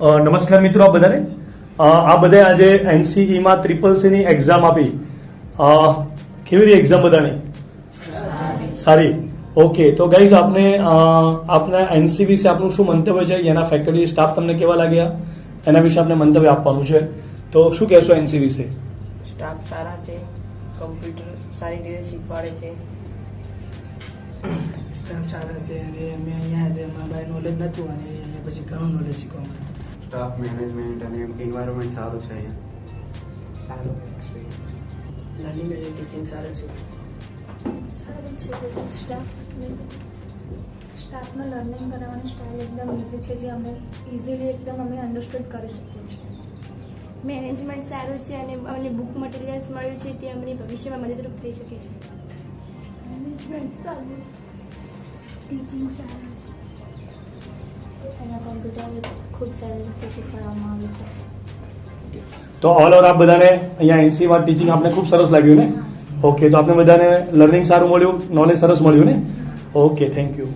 અ, નમસ્કાર મિત્રો આ બધાને. આ બધાએ આજે એનસીઈમાં ટ્રિપલ સીની એક્ઝામ આપી. કેવી રહી એક્ઝામ બધાની? સારી. ઓકે તો ગાઈઝ આપને આપના એનસી વિશે આપનું શું મંતવ્ય છે? એના ફેકલ્ટી સ્ટાફ તમને કેવા લાગ્યા? એના વિશે આપણે મંતવ્ય આપવાનું છે. તો શું કહેશો એનસી વિશે? સ્ટાફ સારા છે. કમ્પ્યુટર સારી રીતે શીખવાડે છે. સ્ટાફ સારા છે. અને અમે અહીંયા હતા નોલેજ નહોતું અને પછી ઘણું નોલેજ શીખવા મળ્યું. સ્ટાફ મેનેજમેન્ટ અને એન્વાયરમેન્ટ સારું છે અહીંયા. સારો એક્સપિરિયન્સ લર્નિંગ અને ટીચિંગ સારું છે? સારું છે બધું સ્ટાફ સ્ટાફનો લર્નિંગ કરાવવાની સ્ટાઇલ એકદમ ઇઝી છે જે અમે ઇઝીલી એકદમ અમે અન્ડરસ્ટુડ કરી શકીએ છીએ. મેનેજમેન્ટ સારું છે અને અમને બુક મટીરિયલ્સ મળ્યું છે તે અમને ભવિષ્યમાં મદદરૂપ થઈ શકે છે. મેનેજમેન્ટ સારું. ટીચિંગ સારું છે. અહીંયા કોમ્પ્યુટર ખૂબ સારી રીતે શીખવાડવામાં આવે છે તો ઓલ ઓવર આપ બધાને અહીંયા એનસીમાં ટીચિંગ આપને ખૂબ સરસ લાગ્યું ને? ઓકે તો આપને બધાને લર્નિંગ સારું મળ્યું નોલેજ સરસ મળ્યું ને? Okay thank you